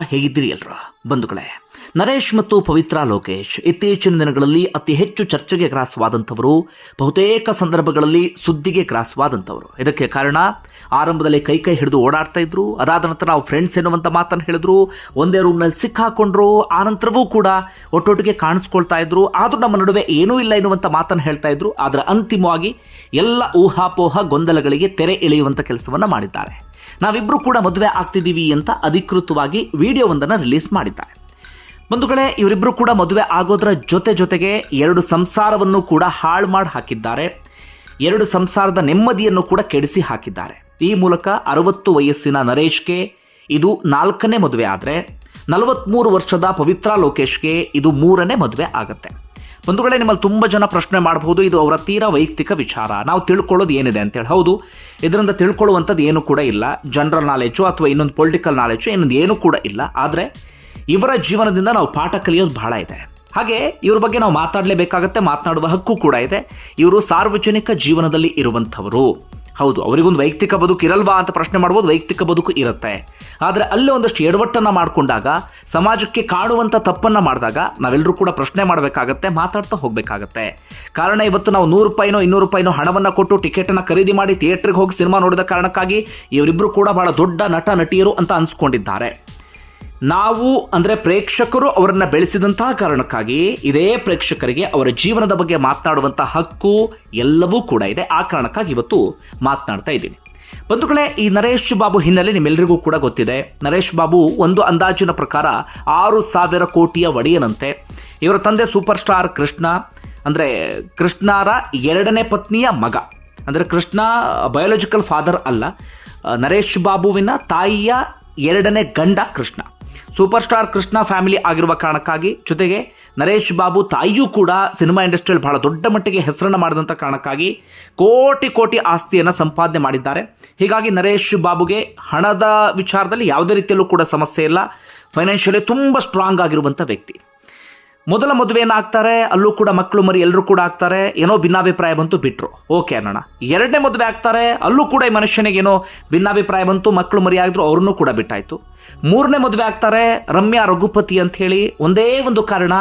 ಹೇಗಿದ್ದೀರಿ ಎಲ್ರ? ಬಂಧುಗಳೇ, ನರೇಶ್ ಮತ್ತು ಪವಿತ್ರ ಲೋಕೇಶ್ ಇತ್ತೀಚಿನ ದಿನಗಳಲ್ಲಿ ಅತಿ ಹೆಚ್ಚು ಚರ್ಚೆಗೆ ಗ್ರಾಸವಾದಂಥವರು, ಬಹುತೇಕ ಸಂದರ್ಭಗಳಲ್ಲಿ ಸುದ್ದಿಗೆ ಗ್ರಾಸವಾದಂಥವರು. ಇದಕ್ಕೆ ಕಾರಣ, ಆರಂಭದಲ್ಲಿ ಕೈ ಕೈ ಹಿಡಿದು ಓಡಾಡ್ತಾ ಇದ್ರು, ಅದಾದ ನಂತರ ನಾವು ಫ್ರೆಂಡ್ಸ್ ಎನ್ನುವಂಥ ಮಾತನ್ನು ಹೇಳಿದ್ರು, ಒಂದೇ ರೂಮ್ನಲ್ಲಿ ಸಿಕ್ಕಾಕೊಂಡ್ರು, ಆ ನಂತರವೂ ಕೂಡ ಒಟ್ಟೊಟ್ಟಿಗೆ ಕಾಣಿಸ್ಕೊಳ್ತಾ ಇದ್ರು, ಆದರೂ ನಮ್ಮ ನಡುವೆ ಏನೂ ಇಲ್ಲ ಎನ್ನುವಂಥ ಮಾತನ್ನು ಹೇಳ್ತಾ ಇದ್ರು, ಆದರೆ ಅಂತಿಮವಾಗಿ ಎಲ್ಲ ಊಹಾಪೋಹ ಗೊಂದಲಗಳಿಗೆ ತೆರೆ ಎಳೆಯುವಂಥ ಕೆಲಸವನ್ನು ಮಾಡಿದ್ದಾರೆ. ನಾವಿಬ್ಬರು ಕೂಡ ಮದುವೆ ಆಗ್ತಿದ್ದೀವಿ ಅಂತ ಅಧಿಕೃತವಾಗಿ ವಿಡಿಯೋವೊಂದನ್ನು ರಿಲೀಸ್ ಮಾಡಿದ್ದಾರೆ. ಬಂಧುಗಳೇ ಇವರಿಬ್ಬರು ಕೂಡ ಮದುವೆ ಆಗೋದ್ರ ಜೊತೆ ಜೊತೆಗೆ ಎರಡು ಸಂಸಾರವನ್ನು ಕೂಡ ಹಾಳು ಮಾಡಿ ಹಾಕಿದ್ದಾರೆ. ಎರಡು ಸಂಸಾರದ ನೆಮ್ಮದಿಯನ್ನು ಕೂಡ ಕೆಡಿಸಿ ಹಾಕಿದ್ದಾರೆ. ಈ ಮೂಲಕ ಅರವತ್ತು ವಯಸ್ಸಿನ ನರೇಶ್ಗೆ ಇದು ನಾಲ್ಕನೇ ಮದುವೆ ಆದರೆ ನಲವತ್ತ್ಮೂರು ವರ್ಷದ ಪವಿತ್ರ ಲೋಕೇಶ್ಗೆ ಇದು ಮೂರನೇ ಮದುವೆ ಆಗುತ್ತೆ. ಬಂಧುಗಳೇ ನಿಮ್ಮಲ್ಲಿ ತುಂಬ ಜನ ಪ್ರಶ್ನೆ ಮಾಡಬಹುದು ಇದು ಅವರ ತೀರಾ ವೈಯಕ್ತಿಕ ವಿಚಾರ. ನಾವು ತಿಳ್ಕೊಳ್ಳೋದು ಏನಿದೆ ಅಂತೇಳಿ. ಹೌದು, ಇದರಿಂದ ತಿಳ್ಕೊಳ್ಳುವಂಥದ್ದು ಏನು ಕೂಡ ಇಲ್ಲ. ಜನರಲ್ ನಾಲೆಜು ಅಥವಾ ಇನ್ನೊಂದು ಪೊಲಿಟಿಕಲ್ ನಾಲೆಜು ಇನ್ನೊಂದು ಏನೂ ಕೂಡ ಇಲ್ಲ. ಆದರೆ ಇವರ ಜೀವನದಿಂದ ನಾವು ಪಾಠ ಕಲಿಯೋದು ಬಹಳ ಇದೆ. ಹಾಗೆ ಇವ್ರ ಬಗ್ಗೆ ನಾವು ಮಾತಾಡಲೇಬೇಕಾಗತ್ತೆ, ಮಾತನಾಡುವ ಹಕ್ಕು ಕೂಡ ಇದೆ. ಇವರು ಸಾರ್ವಜನಿಕ ಜೀವನದಲ್ಲಿ ಇರುವಂಥವರು. ಹೌದು, ಅವರಿಗೊಂದು ವೈಯಕ್ತಿಕ ಬದುಕು ಇರಲ್ವಾ ಅಂತ ಪ್ರಶ್ನೆ ಮಾಡ್ಬೋದು, ವೈಯಕ್ತಿಕ ಬದುಕು ಇರುತ್ತೆ. ಆದರೆ ಅಲ್ಲೇ ಒಂದಷ್ಟು ಎಡವಟ್ಟನ್ನು ಮಾಡಿಕೊಂಡಾಗ, ಸಮಾಜಕ್ಕೆ ಕಾಣುವಂಥ ತಪ್ಪನ್ನು ಮಾಡಿದಾಗ ನಾವೆಲ್ಲರೂ ಕೂಡ ಪ್ರಶ್ನೆ ಮಾಡಬೇಕಾಗತ್ತೆ, ಮಾತಾಡ್ತಾ ಹೋಗಬೇಕಾಗತ್ತೆ. ಕಾರಣ ಇವತ್ತು ನಾವು ನೂರು ರೂಪಾಯಿನೋ, ಇನ್ನೂರು ರೂಪಾಯಿನೋ ಹಣವನ್ನು ಕೊಟ್ಟು ಟಿಕೆಟನ್ನು ಖರೀದಿ ಮಾಡಿ ಥಿಯೇಟ್ರಿಗೆ ಹೋಗಿ ಸಿನಿಮಾ ನೋಡಿದ ಕಾರಣಕ್ಕಾಗಿ ಇವರಿಬ್ಬರು ಕೂಡ ಬಹಳ ದೊಡ್ಡ ನಟ, ನಟಿಯರು ಅಂತ ಅನ್ಸ್ಕೊಂಡಿದ್ದಾರೆ. ನಾವು, ಅಂದರೆ ಪ್ರೇಕ್ಷಕರು ಅವರನ್ನು ಬೆಳೆಸಿದಂತಹ ಕಾರಣಕ್ಕಾಗಿ ಇದೇ ಪ್ರೇಕ್ಷಕರಿಗೆ ಅವರ ಜೀವನದ ಬಗ್ಗೆ ಮಾತನಾಡುವಂಥ ಹಕ್ಕು ಎಲ್ಲವೂ ಕೂಡ ಇದೆ. ಆ ಕಾರಣಕ್ಕಾಗಿ ಇವತ್ತು ಮಾತನಾಡ್ತಾ ಇದ್ದೀನಿ. ಬಂಧುಗಳೇ, ಈ ನರೇಶ್ ಬಾಬು ಹಿನ್ನೆಲೆ ನಿಮ್ಮೆಲ್ಲರಿಗೂ ಕೂಡ ಗೊತ್ತಿದೆ. ನರೇಶ್ ಬಾಬು ಒಂದು ಅಂದಾಜಿನ ಪ್ರಕಾರ ಆರು ಸಾವಿರ ಕೋಟಿಯ ಒಡೆಯನಂತೆ. ಇವರ ತಂದೆ ಸೂಪರ್ ಸ್ಟಾರ್ ಕೃಷ್ಣ, ಅಂದರೆ ಕೃಷ್ಣರ ಎರಡನೇ ಪತ್ನಿಯ ಮಗ. ಅಂದರೆ ಕೃಷ್ಣ ಬಯೋಲಾಜಿಕಲ್ ಫಾದರ್ ಅಲ್ಲ. ನರೇಶ್ ಬಾಬುವಿನ ತಾಯಿಯ ಎರಡನೇ ಗಂಡ Krishna. Super star Krishna family ಆಗಿರುವ ಕಾರಣಕ್ಕಾಗಿ ಜೊತೆಗೆ ನರೇಶ್ ಬಾಬು ತಾಯಿಯೂ ಕೂಡ ಸಿನಿಮಾ ಇಂಡಸ್ಟ್ರಿಯಲ್ಲಿ ಬಹಳ ದೊಡ್ಡ ಮಟ್ಟಿಗೆ ಹೆಸರನ್ನು ಮಾಡಿದಂಥ ಕಾರಣಕ್ಕಾಗಿ ಕೋಟಿ ಕೋಟಿ ಆಸ್ತಿಯನ್ನು ಸಂಪಾದನೆ ಮಾಡಿದ್ದಾರೆ. ಹೀಗಾಗಿ ನರೇಶ್ ಬಾಬುಗೆ ಹಣದ ವಿಚಾರದಲ್ಲಿ ಯಾವುದೇ ರೀತಿಯಲ್ಲೂ ಕೂಡ ಸಮಸ್ಯೆ ಇಲ್ಲ. ಫೈನಾನ್ಷಿಯಲಿ ತುಂಬ ಸ್ಟ್ರಾಂಗ್ ಆಗಿರುವಂಥ ವ್ಯಕ್ತಿ. ಮೊದಲ ಮದುವೆಯನ್ನು ಆಗ್ತಾರೆ ಅಲ್ಲೂ ಕೂಡ ಮಕ್ಕಳು ಮರಿ ಎಲ್ಲರೂ ಕೂಡ ಆಗ್ತಾರೆ. ಏನೋ ಭಿನ್ನಾಭಿಪ್ರಾಯ ಬಂತು ಬಿಟ್ಟರು ಓಕೆ ಅನ್ನೋಣ ಎರಡನೇ ಮದುವೆ ಆಗ್ತಾರೆ. ಅಲ್ಲೂ ಕೂಡ ಈ ಮನುಷ್ಯನಿಗೆ ಏನೋ ಭಿನ್ನಾಭಿಪ್ರಾಯ ಬಂತು, ಮಕ್ಕಳು ಮರಿ ಆಗಿದ್ರು, ಅವ್ರನ್ನೂ ಕೂಡ ಬಿಟ್ಟಾಯಿತು. ಮೂರನೇ ಮದುವೆ ಆಗ್ತಾರೆ. ರಮ್ಯಾ ರಘುಪತಿ ಅಂತ ಹೇಳಿ ಒಂದೇ ಒಂದು ಕಾರಣ.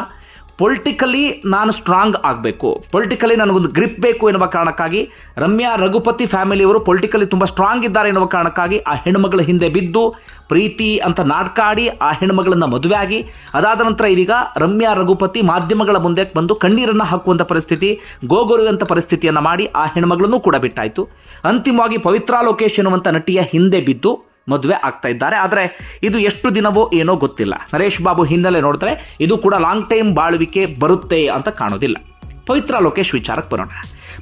ಪೊಲಿಟಿಕಲಿ ನಾನು ಸ್ಟ್ರಾಂಗ್ ಆಗಬೇಕು. ಪೊಲಿಟಿಕಲಿ ನನಗೊಂದು ಗ್ರಿಪ್ ಬೇಕು ಎನ್ನುವ ಕಾರಣಕ್ಕಾಗಿ ರಮ್ಯಾ ರಘುಪತಿ ಫ್ಯಾಮಿಲಿಯವರು ಪೊಲಿಟಿಕಲಿ ತುಂಬ ಸ್ಟ್ರಾಂಗ್ ಇದ್ದಾರೆ ಎನ್ನುವ ಕಾರಣಕ್ಕಾಗಿ ಆ ಹೆಣ್ಮಗಳ ಹಿಂದೆ ಬಿದ್ದು ಪ್ರೀತಿ ಅಂತ ನಾಟಕಾಡಿ ಆ ಹೆಣ್ಮಗಳನ್ನು ಮದುವೆ ಆಗಿ ಅದಾದ ನಂತರ ಇದೀಗ ರಮ್ಯಾ ರಘುಪತಿ ಮಾಧ್ಯಮಗಳ ಮುಂದೆ ಬಂದು ಕಣ್ಣೀರನ್ನು ಹಾಕುವಂಥ ಪರಿಸ್ಥಿತಿ ಗೋಗೊರುವಂಥ ಪರಿಸ್ಥಿತಿಯನ್ನು ಮಾಡಿ ಆ ಹೆಣ್ಮಗಳನ್ನು ಕೂಡ ಬಿಟ್ಟಾಯಿತು. ಅಂತಿಮವಾಗಿ ಪವಿತ್ರಾ ಲೋಕೇಶ್ ಎನ್ನುವಂಥ ನಟಿಯ ಹಿಂದೆ ಬಿದ್ದು ಮದುವೆ ಆಗ್ತಾ ಇದ್ದಾರೆ. ಆದರೆ ಇದು ಎಷ್ಟು ದಿನವೋ ಏನೋ ಗೊತ್ತಿಲ್ಲ. ನರೇಶ್ ಬಾಬು ಹಿನ್ನೆಲೆ ನೋಡಿದ್ರೆ ಇದು ಕೂಡ ಲಾಂಗ್ ಟೈಮ್ ಬಾಳುವಿಕೆ ಬರುತ್ತೆ ಅಂತ ಕಾಣೋದಿಲ್ಲ. ಪವಿತ್ರ ಲೋಕೇಶ್ ವಿಚಾರಕ್ಕೆ ಬರೋಣ.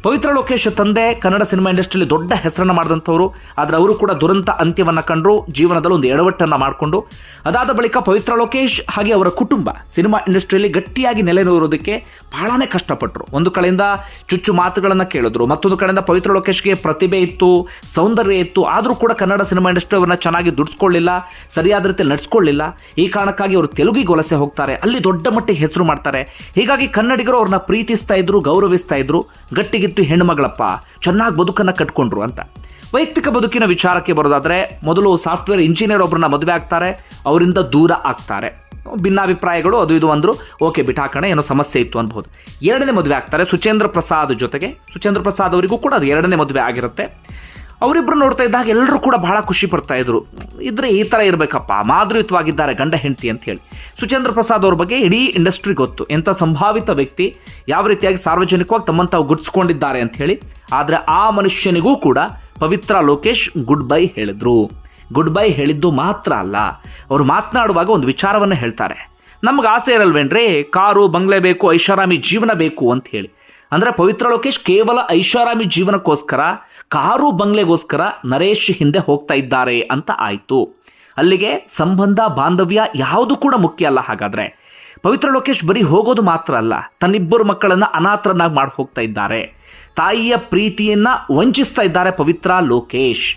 ಪವಿತ್ರ ಲೋಕೇಶ್ ತಂದೆ, ಕನ್ನಡ ಸಿನಿಮಾ ಇಂಡಸ್ಟ್ರಿಯಲ್ಲಿ ದೊಡ್ಡ ಹೆಸರನ್ನು ಮಾಡಿದಂಥವ್ರು. ಆದರೆ ಅವರು ಕೂಡ ದುರಂತ ಅಂತ್ಯವನ್ನು ಕಂಡರು, ಜೀವನದಲ್ಲಿ ಒಂದು ಎಡವಟ್ಟನ್ನು ಮಾಡಿಕೊಂಡು. ಅದಾದ ಬಳಿಕ ಪವಿತ್ರ ಲೋಕೇಶ್ ಹಾಗೆ ಅವರ ಕುಟುಂಬ ಸಿನಿಮಾ ಇಂಡಸ್ಟ್ರಿಯಲ್ಲಿ ಗಟ್ಟಿಯಾಗಿ ನೆಲೆನೂರೋದಕ್ಕೆ ಬಹಳನೇ ಕಷ್ಟಪಟ್ಟರು ಒಂದು ಕಡೆಯಿಂದ ಚುಚ್ಚು ಮಾತುಗಳನ್ನು ಕೇಳಿದ್ರು, ಮತ್ತೊಂದು ಕಡೆಯಿಂದ ಪವಿತ್ರ ಲೋಕೇಶ್ಗೆ ಪ್ರತಿಭೆ ಇತ್ತು, ಸೌಂದರ್ಯ ಇತ್ತು, ಆದರೂ ಕೂಡ ಕನ್ನಡ ಸಿನಿಮಾ ಇಂಡಸ್ಟ್ರಿ ಅವರನ್ನ ಚೆನ್ನಾಗಿ ದುಡಿಸ್ಕೊಳ್ಳಿಲ್ಲ, ಸರಿಯಾದ ರೀತಿ ನಡೆಸ್ಕೊಳ್ಳಿಲ್ಲ. ಈ ಕಾರಣಕ್ಕಾಗಿ ಅವರು ತೆಲುಗಿಗೆ ವಲಸೆ ಹೋಗ್ತಾರೆ. ಅಲ್ಲಿ ದೊಡ್ಡ ಮಟ್ಟಿಗೆ ಹೆಸರು ಮಾಡ್ತಾರೆ. ಹೀಗಾಗಿ ಕನ್ನಡಿಗರು ಅವ್ರನ್ನ ಪ್ರೀತಿಸ್ತಾ ಇದ್ರು, ಗೌರವಿಸ್ತಾ ಇದ್ರು. ಗಟ್ಟಿಗಿತ್ತು ಹೆಣ್ಣುಮಗಳಪ್ಪ ಚೆನ್ನಾಗಿ ಬದುಕನ್ನು ಕಟ್ಕೊಂಡ್ರು ಅಂತ. ವೈಯಕ್ತಿಕ ಬದುಕಿನ ವಿಚಾರಕ್ಕೆ ಬರೋದಾದ್ರೆ, ಮೊದಲು ಸಾಫ್ಟ್ವೇರ್ ಇಂಜಿನಿಯರ್ ಒಬ್ಬರನ್ನ ಮದುವೆ ಆಗ್ತಾರೆ, ಅವರಿಂದ ದೂರ ಆಗ್ತಾರೆ. ಭಿನ್ನಾಭಿಪ್ರಾಯಗಳು, ಅದು ಇದು ಅಂದರು, ಓಕೆ ಬಿಟಾಕಣೆ ಏನೋ ಸಮಸ್ಯೆ ಇತ್ತು ಅನ್ಬೋದು. ಎರಡನೇ ಮದುವೆ ಆಗ್ತಾರೆ ಸುಚೇಂದ್ರ ಪ್ರಸಾದ್ ಜೊತೆಗೆ. ಸುಚೇಂದ್ರ ಪ್ರಸಾದ್ ಅವರಿಗೂ ಕೂಡ ಅದು ಎರಡನೇ ಮದುವೆ ಆಗಿರುತ್ತೆ. ಅವರಿಬ್ಬರು ನೋಡ್ತಾ ಇದ್ದಾಗ ಎಲ್ಲರೂ ಕೂಡ ಬಹಳ ಖುಷಿ ಪಡ್ತಾ ಇದ್ರು. ಇದ್ರೆ ಈ ಥರ ಇರಬೇಕಪ್ಪ ಮಾಧುರಿತವಾಗಿದ್ದಾರೆ ಗಂಡ ಹೆಂಡತಿ ಅಂತ ಹೇಳಿ. ಸುಚೇಂದ್ರ ಪ್ರಸಾದ್ ಅವ್ರ ಬಗ್ಗೆ ಇಡೀ ಇಂಡಸ್ಟ್ರಿ ಗೊತ್ತು. ಎಂಥ ಸಂಭಾವಿತ ವ್ಯಕ್ತಿ ಯಾವ ರೀತಿಯಾಗಿ ಸಾರ್ವಜನಿಕವಾಗಿ ತಮ್ಮನ್ನು ತಾವು ಗುರ್ತಿಸ್ಕೊಂಡಿದ್ದಾರೆ ಅಂತ ಹೇಳಿ. ಆದರೆ ಆ ಮನುಷ್ಯನಿಗೂ ಕೂಡ ಪವಿತ್ರ ಲೋಕೇಶ್ ಗುಡ್ ಬೈ ಹೇಳಿದ್ರು. ಗುಡ್ ಬೈ ಹೇಳಿದ್ದು ಮಾತ್ರ ಅಲ್ಲ, ಅವರು ಮಾತನಾಡುವಾಗ ಒಂದು ವಿಚಾರವನ್ನು ಹೇಳ್ತಾರೆ. ನಮ್ಗೆ ಆಸೆ ಇರಲ್ವೇನ್ರಿ, ಕಾರು, ಬಂಗ್ಲೆ ಬೇಕು, ಐಷಾರಾಮಿ ಜೀವನ ಬೇಕು ಅಂತ ಹೇಳಿ. ಅಂದರೆ ಪವಿತ್ರ ಲೋಕೇಶ್ ಕೇವಲ ಐಷಾರಾಮಿ ಜೀವನಕ್ಕೋಸ್ಕರ, ಕಾರು ಬಂಗ್ಲೆಗೋಸ್ಕರ ನರೇಶ್ ಹಿಂದೆ ಹೋಗ್ತಾ ಇದ್ದಾರೆ ಅಂತ ಆಯಿತು. ಅಲ್ಲಿಗೆ ಸಂಬಂಧ, ಬಾಂಧವ್ಯ ಯಾವುದು ಕೂಡ ಮುಖ್ಯ ಅಲ್ಲ ಹಾಗಾದರೆ. ಪವಿತ್ರ ಲೋಕೇಶ್ ಬರೀ ಹೋಗೋದು ಮಾತ್ರ ಅಲ್ಲ, ತನ್ನಿಬ್ಬರು ಮಕ್ಕಳನ್ನು ಅನಾಥರನ್ನಾಗಿ ಮಾಡಿ ಹೋಗ್ತಾ ಇದ್ದಾರೆ. ತಾಯಿಯ ಪ್ರೀತಿಯನ್ನು ವಂಚಿಸ್ತಾ ಇದ್ದಾರೆ ಪವಿತ್ರ ಲೋಕೇಶ್.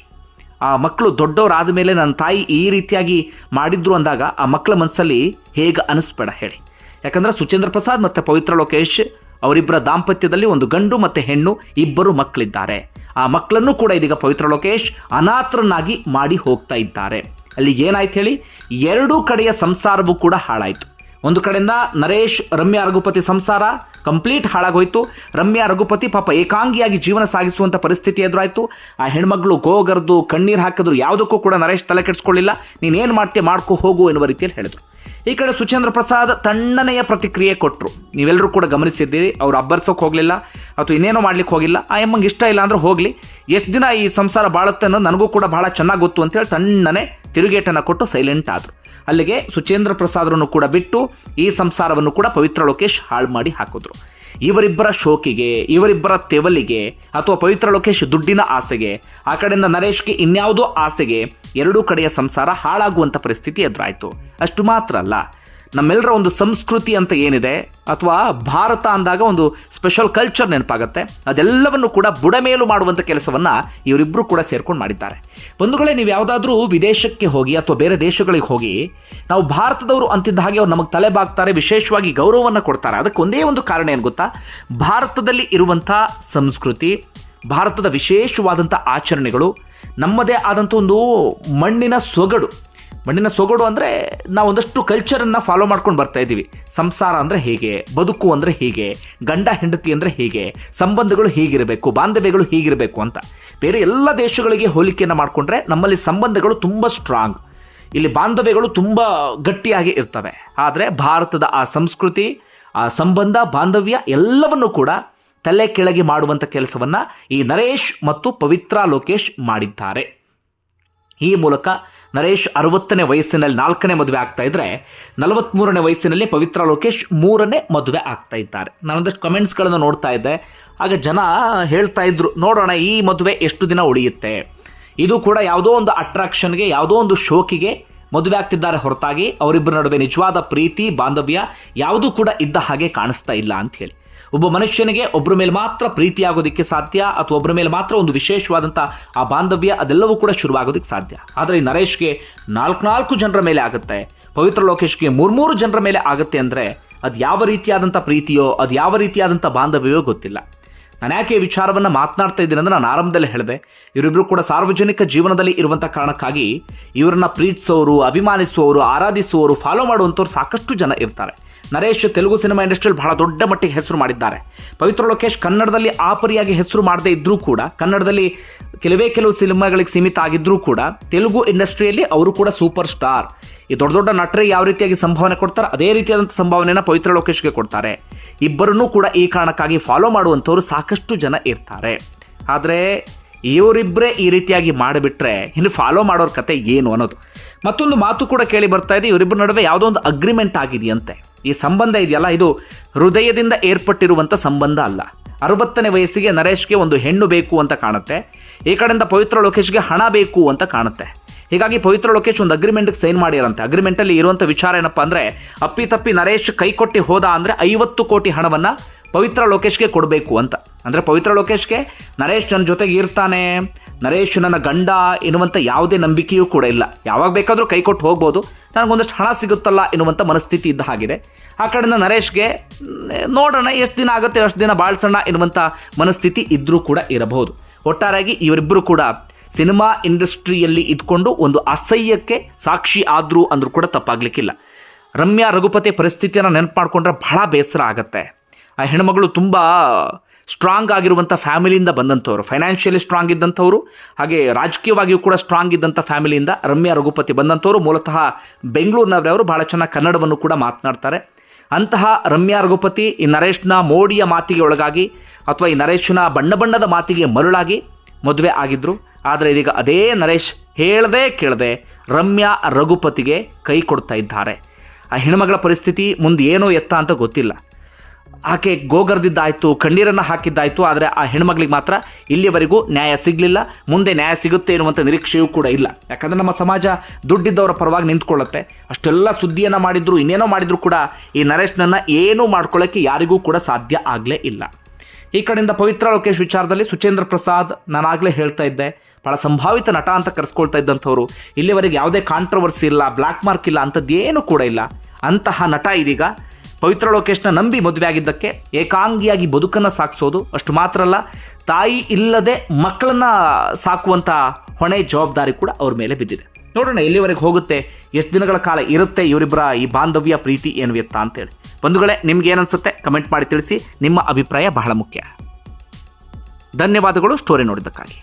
ಆ ಮಕ್ಕಳು ದೊಡ್ಡವರಾದ ಮೇಲೆ ನನ್ನ ತಾಯಿ ಈ ರೀತಿಯಾಗಿ ಮಾಡಿದ್ರು ಅಂದಾಗ ಆ ಮಕ್ಕಳ ಮನಸ್ಸಲ್ಲಿ ಹೇಗೆ ಅನಿಸ್ಬೇಡ ಹೇಳಿ. ಯಾಕಂದರೆ ಸುಚೇಂದ್ರ ಪ್ರಸಾದ್ ಮತ್ತು ಪವಿತ್ರ ಲೋಕೇಶ್ ಅವರಿಬ್ಬರ ದಾಂಪತ್ಯದಲ್ಲಿ ಒಂದು ಗಂಡು ಮತ್ತು ಹೆಣ್ಣು, ಇಬ್ಬರು ಮಕ್ಕಳಿದ್ದಾರೆ. ಆ ಮಕ್ಕಳನ್ನು ಕೂಡ ಇದೀಗ ಪವಿತ್ರ ಲೋಕೇಶ್ ಅನಾಥರನ್ನಾಗಿ ಮಾಡಿ ಹೋಗ್ತಾ ಇದ್ದಾರೆ. ಅಲ್ಲಿ ಏನಾಯ್ತು ಹೇಳಿ? ಎರಡೂ ಕಡೆಯ ಸಂಸಾರವೂ ಕೂಡ ಹಾಳಾಯಿತು. ಒಂದು ಕಡೆಯಿಂದ ನರೇಶ್, ರಮ್ಯಾ, ರಘುಪತಿ ಸಂಸಾರ ಕಂಪ್ಲೀಟ್ ಹಾಳಾಗೋಯ್ತು. ರಮ್ಯಾ, ರಘುಪತಿ ಪಾಪ ಏಕಾಂಗಿಯಾಗಿ ಜೀವನ ಸಾಗಿಸುವಂಥ ಪರಿಸ್ಥಿತಿ ಎದುರಾಯಿತು. ಆ ಹೆಣ್ಮಗಳು ಗೋಗರೆದು, ಕಣ್ಣೀರು ಹಾಕಿದ್ರು, ಯಾವುದಕ್ಕೂ ಕೂಡ ನರೇಶ್ ತಲೆ ಕೆಡಿಸ್ಕೊಳ್ಳಿಲ್ಲ. ನೀನೇನು ಮಾಡ್ತೀಯ, ಮಾಡ್ಕೊ ಹೋಗು ಎನ್ನುವ ರೀತಿಯಲ್ಲಿ ಹೇಳಿದ್ರು. ಈ ಕಡೆ ಸುಚೇಂದ್ರ ಪ್ರಸಾದ್ ತಣ್ಣನೆಯ ಪ್ರತಿಕ್ರಿಯೆ ಕೊಟ್ಟರು ನೀವೆಲ್ಲರೂ ಕೂಡ ಗಮನಿಸಿದ್ದೀರಿ, ಅವ್ರು ಅಬ್ಬರ್ಸೋಕೆ ಹೋಗಲಿಲ್ಲ, ಅಥವಾ ಇನ್ನೇನೋ ಮಾಡ್ಲಿಕ್ಕೆ ಹೋಗಿಲ್ಲ. ಆ ಎಮ್ಮಂಗೆ ಇಷ್ಟ ಇಲ್ಲ ಅಂದ್ರೆ ಹೋಗಲಿ. ಎಷ್ಟು ದಿನ ಈ ಸಂಸಾರ ಬಾಳುತ್ತೆ ಅನ್ನೋದು ನನಗೂ ಕೂಡ ಭಾಳ ಚೆನ್ನಾಗಿ ಗೊತ್ತು ಅಂತೇಳಿ ತಣ್ಣನೆ ತಿರುಗೇಟನ್ನು ಕೊಟ್ಟು ಸೈಲೆಂಟ್ ಆದರು. ಅಲ್ಲಿಗೆ ಸುಚೇಂದ್ರ ಪ್ರಸಾದ್ರನ್ನು ಕೂಡ ಬಿಟ್ಟು ಈ ಸಂಸಾರವನ್ನು ಕೂಡ ಪವಿತ್ರ ಲೋಕೇಶ್ ಹಾಳು ಮಾಡಿ ಹಾಕಿದ್ರು. ಇವರಿಬ್ಬರ ಶೋಕಿಗೆ, ಇವರಿಬ್ಬರ ತೆವಲಿಗೆ ಅಥವಾ ಪವಿತ್ರ ಲೋಕೇಶ್ ದುಡ್ಡಿನ ಆಸೆಗೆ, ಆ ಕಡೆಯಿಂದ ನರೇಶ್ಗೆ ಇನ್ಯಾವುದೋ ಆಸೆಗೆ ಎರಡೂ ಕಡೆಯ ಸಂಸಾರ ಹಾಳಾಗುವಂಥ ಪರಿಸ್ಥಿತಿ ಎದುರಾಯಿತು. ಅಷ್ಟು ಮಾತ್ರ ಅಲ್ಲ. ನಮ್ಮೆಲ್ಲರ ಒಂದು ಸಂಸ್ಕೃತಿ ಅಂತ ಏನಿದೆ ಅಥವಾ ಭಾರತ ಅಂದಾಗ ಒಂದು ಸ್ಪೆಷಲ್ ಕಲ್ಚರ್ ನೆನಪಾಗುತ್ತೆ. ಅದೆಲ್ಲವನ್ನು ಕೂಡ ಬುಡಮೇಲು ಮಾಡುವಂಥ ಕೆಲಸವನ್ನು ಇವರಿಬ್ಬರು ಕೂಡ ಸೇರ್ಕೊಂಡು ಮಾಡಿದ್ದಾರೆ. ಬಂಧುಗಳೇ, ನೀವು ಯಾವುದಾದ್ರೂ ವಿದೇಶಕ್ಕೆ ಹೋಗಿ ಅಥವಾ ಬೇರೆ ದೇಶಗಳಿಗೆ ಹೋಗಿ, ನಾವು ಭಾರತದವರು ಅಂತಿದ್ದ ಹಾಗೆ ಅವ್ರು ನಮಗೆ ತಲೆ ಬಾಗ್ತಾರೆ, ವಿಶೇಷವಾಗಿ ಗೌರವವನ್ನು ಕೊಡ್ತಾರೆ. ಅದಕ್ಕೆ ಒಂದೇ ಒಂದು ಕಾರಣ ಏನು ಗೊತ್ತಾ? ಭಾರತದಲ್ಲಿ ಇರುವಂಥ ಸಂಸ್ಕೃತಿ, ಭಾರತದ ವಿಶೇಷವಾದಂಥ ಆಚರಣೆಗಳು, ನಮ್ಮದೇ ಆದಂಥ ಒಂದು ಮಣ್ಣಿನ ಸೊಗಡು ಮಣ್ಣಿನ ಸೊಗಡು ಅಂದರೆ ನಾವು ಒಂದಷ್ಟು ಕಲ್ಚರನ್ನು ಫಾಲೋ ಮಾಡ್ಕೊಂಡು ಬರ್ತಾ ಇದ್ದೀವಿ ಸಂಸಾರ ಅಂದರೆ ಹೇಗೆ? ಬದುಕು ಅಂದರೆ ಹೀಗೆ? ಗಂಡ, ಹೆಂಡತಿ ಅಂದರೆ ಹೀಗೆ? ಸಂಬಂಧಗಳು ಹೀಗಿರಬೇಕು? ಬಾಂಧವ್ಯಗಳು ಹೀಗಿರಬೇಕು ಅಂತ. ಬೇರೆ ಎಲ್ಲ ದೇಶಗಳಿಗೆ ಹೋಲಿಕೆಯನ್ನು ಮಾಡಿಕೊಂಡ್ರೆ ನಮ್ಮಲ್ಲಿ ಸಂಬಂಧಗಳು ತುಂಬ ಸ್ಟ್ರಾಂಗ್ ಇಲ್ಲಿ ಬಾಂಧವ್ಯಗಳು ತುಂಬ ಗಟ್ಟಿಯಾಗಿ ಇರ್ತವೆ. ಆದರೆ ಭಾರತದ ಆ ಸಂಸ್ಕೃತಿ, ಆ ಸಂಬಂಧ, ಬಾಂಧವ್ಯ ಎಲ್ಲವನ್ನು ಕೂಡ ತಲೆ ಕೆಳಗೆ ಮಾಡುವಂಥ ಕೆಲಸವನ್ನು ಈ ನರೇಶ್ ಮತ್ತು ಪವಿತ್ರ ಲೋಕೇಶ್ ಮಾಡಿದ್ದಾರೆ. ಈ ಮೂಲಕ ನರೇಶ್ ಅರವತ್ತನೇ ವಯಸ್ಸಿನಲ್ಲಿ ನಾಲ್ಕನೇ ಮದುವೆ ಆಗ್ತಾ ಇದ್ದರೆ ನಲವತ್ತ್ಮೂರನೇ ವಯಸ್ಸಿನಲ್ಲಿ ಪವಿತ್ರ ಲೋಕೇಶ್ ಮೂರನೇ ಮದುವೆ ಆಗ್ತಾ ಇದ್ದಾರೆ. ನಾನೊಂದಷ್ಟು ಕಮೆಂಟ್ಸ್ಗಳನ್ನು ನೋಡ್ತಾ ಇದ್ದೆ. ಆಗ ಜನ ಹೇಳ್ತಾ ಇದ್ರು, ನೋಡೋಣ ಈ ಮದುವೆ ಎಷ್ಟು ದಿನ ಉಳಿಯುತ್ತೆ? ಇದು ಕೂಡ ಯಾವುದೋ ಒಂದು ಅಟ್ರಾಕ್ಷನ್ಗೆ ಯಾವುದೋ ಒಂದು ಶೋಕಿಗೆ ಮದುವೆ ಆಗ್ತಿದ್ದಾರೆ ಹೊರತಾಗಿ ಅವರಿಬ್ಬರ ನಡುವೆ ನಿಜವಾದ ಪ್ರೀತಿ, ಬಾಂಧವ್ಯ ಯಾವುದೂ ಕೂಡ ಇದ್ದ ಹಾಗೆ ಕಾಣಿಸ್ತಾ ಇಲ್ಲ ಅಂತ ಹೇಳಿ. ಒಬ್ಬ ಮನುಷ್ಯನಿಗೆ ಒಬ್ಬರ ಮೇಲೆ ಮಾತ್ರ ಪ್ರೀತಿಯಾಗೋದಕ್ಕೆ ಸಾಧ್ಯ ಅಥವಾ ಒಬ್ಬರ ಮೇಲೆ ಮಾತ್ರ ಒಂದು ವಿಶೇಷವಾದಂಥ ಆ ಬಾಂಧವ್ಯ ಅದೆಲ್ಲವೂ ಕೂಡ ಶುರುವಾಗೋದಕ್ಕೆ ಸಾಧ್ಯ. ಆದರೆ ಈ ನರೇಶ್ಗೆ ನಾಲ್ಕು ಜನರ ಮೇಲೆ ಆಗುತ್ತೆ. ಪವಿತ್ರ ಲೋಕೇಶ್ಗೆ ಮೂರ್ಮೂರು ಜನರ ಮೇಲೆ ಆಗುತ್ತೆ ಅಂದರೆ ಅದು ಯಾವ ರೀತಿಯಾದಂಥ ಪ್ರೀತಿಯೋ, ಅದು ಯಾವ ರೀತಿಯಾದಂಥ ಬಾಂಧವ್ಯವೋ ಗೊತ್ತಿಲ್ಲ. ನಾನು ಯಾಕೆ ಈ ವಿಚಾರವನ್ನು ಮಾತನಾಡ್ತಾ ಇದ್ದೀನಿ ಅಂದರೆ ನಾನು ಆರಂಭದಲ್ಲಿ ಹೇಳಿದೆ. ಇವರಿಬ್ಬರು ಕೂಡ ಸಾರ್ವಜನಿಕ ಜೀವನದಲ್ಲಿ ಇರುವಂಥ ಕಾರಣಕ್ಕಾಗಿ ಇವರನ್ನ ಪ್ರೀತಿಸೋರು, ಅಭಿಮಾನಿಸುವವರು, ಆರಾಧಿಸುವವರು ಫಾಲೋ ಮಾಡುವಂಥವ್ರು ಸಾಕಷ್ಟು ಜನ ಇರ್ತಾರೆ. ನರೇಶ್ ತೆಲುಗು ಸಿನಿಮಾ ಇಂಡಸ್ಟ್ರಿಯಲ್ಲಿ ಬಹಳ ದೊಡ್ಡ ಮಟ್ಟಿಗೆ ಹೆಸರು ಮಾಡಿದ್ದಾರೆ. ಪವಿತ್ರ ಲೋಕೇಶ್ ಕನ್ನಡದಲ್ಲಿ ಆಪರಿಯಾಗಿ ಪರಿಯಾಗಿ ಹೆಸರು ಮಾಡದೇ ಇದ್ದರೂ ಕೂಡ, ಕನ್ನಡದಲ್ಲಿ ಕೆಲವೇ ಕೆಲವು ಸಿನಿಮಾಗಳಿಗೆ ಸೀಮಿತ ಆಗಿದ್ದರೂ ಕೂಡ, ತೆಲುಗು ಇಂಡಸ್ಟ್ರಿಯಲ್ಲಿ ಅವರು ಕೂಡ ಸೂಪರ್ ಸ್ಟಾರ್. ಈ ದೊಡ್ಡ ದೊಡ್ಡ ನಟರಿಗೆ ಯಾವ ರೀತಿಯಾಗಿ ಸಂಭಾವನೆ ಕೊಡ್ತಾರೆ, ಅದೇ ರೀತಿಯಾದಂಥ ಸಂಭಾವನೆಯನ್ನು ಪವಿತ್ರ ಲೋಕೇಶ್ಗೆ ಕೊಡ್ತಾರೆ. ಇಬ್ಬರನ್ನೂ ಕೂಡ ಈ ಕಾರಣಕ್ಕಾಗಿ ಫಾಲೋ ಮಾಡುವಂಥವ್ರು ಸಾಕಷ್ಟು ಜನ ಇರ್ತಾರೆ. ಆದರೆ ಇವರಿಬ್ಬರೇ ಈ ರೀತಿಯಾಗಿ ಮಾಡಿಬಿಟ್ರೆ ಇನ್ನು ಫಾಲೋ ಮಾಡೋರ ಕತೆ ಏನು ಅನ್ನೋದು. ಮತ್ತೊಂದು ಮಾತು ಕೂಡ ಕೇಳಿ ಬರ್ತಾ ಇದೆ ಇವರಿಬ್ಬರ ನಡುವೆ ಯಾವುದೋ ಒಂದು ಅಗ್ರಿಮೆಂಟ್ ಆಗಿದೆಯಂತೆ. ಈ ಸಂಬಂಧ ಇದೆಯಲ್ಲ? ಇದು ಹೃದಯದಿಂದ ಏರ್ಪಟ್ಟಿರುವಂಥ ಸಂಬಂಧ ಅಲ್ಲ. ಅರವತ್ತನೇ ವಯಸ್ಸಿಗೆ ನರೇಶ್ಗೆ ಒಂದು ಹೆಣ್ಣು ಬೇಕು ಅಂತ ಕಾಣುತ್ತೆ. ಈ ಕಡೆಯಿಂದ ಪವಿತ್ರ ಲೋಕೇಶ್ಗೆ ಹಣ ಬೇಕು ಅಂತ ಕಾಣುತ್ತೆ. ಹೀಗಾಗಿ ಪವಿತ್ರ ಲೋಕೇಶ್ ಒಂದು ಅಗ್ರಿಮೆಂಟ್ಗೆ ಸೈನ್ ಮಾಡಿರಂತೆ. ಅಗ್ರಿಮೆಂಟಲ್ಲಿ ಇರುವಂಥ ವಿಚಾರ ಏನಪ್ಪ ಅಂದರೆ ಅಪ್ಪಿತಪ್ಪಿ ನರೇಶ್ ಕೈ ಕೊಟ್ಟು ಹೋದ ಅಂದರೆ ಐವತ್ತು ಕೋಟಿ ಹಣವನ್ನು ಪವಿತ್ರ ಲೋಕೇಶ್ಗೆ ಕೊಡಬೇಕು ಅಂತ. ಅಂದರೆ ಪವಿತ್ರ ಲೋಕೇಶ್ಗೆ ನರೇಶ್ ನನ್ನ ಜೊತೆಗೆ ಇರ್ತಾನೆ, ನರೇಶ್ ನನ್ನ ಗಂಡ ಎನ್ನುವಂಥ ಯಾವುದೇ ನಂಬಿಕೆಯೂ ಕೂಡ ಇಲ್ಲ. ಯಾವಾಗ ಬೇಕಾದರೂ ಕೈ ಕೊಟ್ಟು ಹೋಗ್ಬೋದು. ನನಗೊಂದಷ್ಟು ಹಣ ಸಿಗುತ್ತಲ್ಲ ಎನ್ನುವಂಥ ಮನಸ್ಥಿತಿ ಇದ್ದ ಹಾಗಿದೆ. ಆ ಕಡೆಯಿಂದ ನರೇಶ್ಗೆ ನೋಡೋಣ, ಎಷ್ಟು ದಿನ ಆಗುತ್ತೆ ಅಷ್ಟು ದಿನ ಬಾಳ್ಸೋಣ ಎನ್ನುವಂಥ ಮನಸ್ಥಿತಿ ಇದ್ದರೂ ಕೂಡ ಇರಬಹುದು. ಒಟ್ಟಾರೆಯಾಗಿ ಇವರಿಬ್ಬರು ಕೂಡ ಸಿನಿಮಾ ಇಂಡಸ್ಟ್ರಿಯಲ್ಲಿ ಇದ್ಕೊಂಡು ಒಂದು ಅಸಹ್ಯಕ್ಕೆ ಸಾಕ್ಷಿ ಆದರೂ ಅಂದರೂ ಕೂಡ ತಪ್ಪಾಗಲಿಕ್ಕಿಲ್ಲ. ರಮ್ಯಾ ರಘುಪತಿ ಪರಿಸ್ಥಿತಿಯನ್ನು ನೆನಪು ಮಾಡಿಕೊಂಡ್ರೆ ಬಹಳ ಬೇಸರ ಆಗುತ್ತೆ. ಆ ಹೆಣ್ಮಗಳು ತುಂಬ ಸ್ಟ್ರಾಂಗ್ ಆಗಿರುವಂಥ ಫ್ಯಾಮಿಲಿಯಿಂದ ಬಂದಂಥವ್ರು ಫೈನಾನ್ಷಿಯಲಿ ಸ್ಟ್ರಾಂಗ್ ಇದ್ದಂಥವ್ರು, ಹಾಗೆ ರಾಜಕೀಯವಾಗಿಯೂ ಕೂಡ ಸ್ಟ್ರಾಂಗ್ ಇದ್ದಂಥ ಫ್ಯಾಮಿಲಿಯಿಂದ ರಮ್ಯಾ ರಘುಪತಿ ಬಂದಂಥವ್ರು. ಮೂಲತಃ ಬೆಂಗಳೂರಿನವರವರು ಭಾಳ ಚೆನ್ನಾಗಿ ಕನ್ನಡವನ್ನು ಕೂಡ ಮಾತನಾಡ್ತಾರೆ. ಅಂತಹ ರಮ್ಯಾ ರಘುಪತಿ ಈ ನರೇಶ್ನ ಮೋಡಿಯ ಮಾತಿಗೆ ಒಳಗಾಗಿ ಅಥವಾ ಈ ನರೇಶ್ನ ಬಣ್ಣ ಬಣ್ಣದ ಮಾತಿಗೆ ಮರುಳಾಗಿ ಮದುವೆ ಆಗಿದ್ದರು ಆದರೆ ಇದೀಗ ಅದೇ ನರೇಶ್ ಹೇಳದೆ ಕೇಳದೆ ರಮ್ಯಾ ರಘುಪತಿಗೆ ಕೈ ಕೊಡ್ತಾ ಇದ್ದಾರೆ. ಆ ಹೆಣ್ಮಗಳ ಪರಿಸ್ಥಿತಿ ಮುಂದೆ ಏನೋ ಎತ್ತ ಅಂತ ಗೊತ್ತಿಲ್ಲ. ಆಕೆ ಗೋಗರ್ದಿದ್ದಾಯಿತು, ಕಣ್ಣೀರನ್ನು ಹಾಕಿದ್ದಾಯ್ತು, ಆದರೆ ಆ ಹೆಣ್ಮಗಳಿಗೆ ಮಾತ್ರ ಇಲ್ಲಿಯವರೆಗೂ ನ್ಯಾಯ ಸಿಗಲಿಲ್ಲ. ಮುಂದೆ ನ್ಯಾಯ ಸಿಗುತ್ತೆ ಎನ್ನುವಂಥ ನಿರೀಕ್ಷೆಯೂ ಕೂಡ ಇಲ್ಲ. ಯಾಕಂದರೆ ನಮ್ಮ ಸಮಾಜ ದುಡ್ಡಿದ್ದವರ ಪರವಾಗಿ ನಿಂತ್ಕೊಳ್ಳುತ್ತೆ. ಅಷ್ಟೆಲ್ಲ ಸುದ್ದಿಯನ್ನು ಮಾಡಿದ್ರು, ಇನ್ನೇನೋ ಮಾಡಿದ್ರು ಕೂಡ ಈ ನರೇಶ್ನನ್ನು ಏನೂ ಮಾಡ್ಕೊಳ್ಳೋಕ್ಕೆ ಯಾರಿಗೂ ಕೂಡ ಸಾಧ್ಯ ಆಗಲೇ ಇಲ್ಲ. ಈ ಕಡೆಯಿಂದ ಪವಿತ್ರ ಲೋಕೇಶ್ ವಿಚಾರದಲ್ಲಿ ಸುಚೇಂದ್ರ ಪ್ರಸಾದ್ ನಾನಾಗಲೇ ಹೇಳ್ತಾ ಇದ್ದೆ. ಭಾಳ ಸಂಭಾವಿತ ನಟ ಅಂತ ಕರೆಸ್ಕೊಳ್ತಾ ಇದ್ದಂಥವ್ರು. ಇಲ್ಲಿವರೆಗೆ ಯಾವುದೇ ಕಾಂಟ್ರವರ್ಸಿ ಇಲ್ಲ ಬ್ಲ್ಯಾಕ್ ಮಾರ್ಕ್ ಇಲ್ಲ ಅಂಥದ್ದೇನೂ ಕೂಡ ಇಲ್ಲ. ಅಂತಹ ನಟ ಇದೀಗ ಪವಿತ್ರ ಲೋಕೇಶ್ನ ನಂಬಿ ಮದುವೆ ಆಗಿದ್ದಕ್ಕೆ ಏಕಾಂಗಿಯಾಗಿ ಬದುಕನ್ನು ಸಾಗಿಸೋದು ಅಷ್ಟು ಮಾತ್ರ ಅಲ್ಲ, ತಾಯಿ ಇಲ್ಲದೆ ಮಕ್ಕಳನ್ನ ಸಾಕುವಂಥ ಹೊಣೆ ಜವಾಬ್ದಾರಿ ಕೂಡ ಅವ್ರ ಮೇಲೆ ಬಿದ್ದಿದೆ. ನೋಡೋಣ ಎಲ್ಲಿವರೆಗೆ ಹೋಗುತ್ತೆ, ಎಷ್ಟು ದಿನಗಳ ಕಾಲ ಇರುತ್ತೆ ಇವರಿಬ್ಬರ ಈ ಬಾಂಧವ್ಯ ಪ್ರೀತಿ ಏನು ಎತ್ತ ಅಂತೇಳಿ. ಬಂಧುಗಳೇ, ನಿಮ್ಗೆ ಏನನ್ಸುತ್ತೆ ಕಮೆಂಟ್ ಮಾಡಿ ತಿಳಿಸಿ, ನಿಮ್ಮ ಅಭಿಪ್ರಾಯ ಬಹಳ ಮುಖ್ಯ. ಧನ್ಯವಾದಗಳು, ಸ್ಟೋರಿ ನೋಡಿದ್ದಕ್ಕಾಗಿ.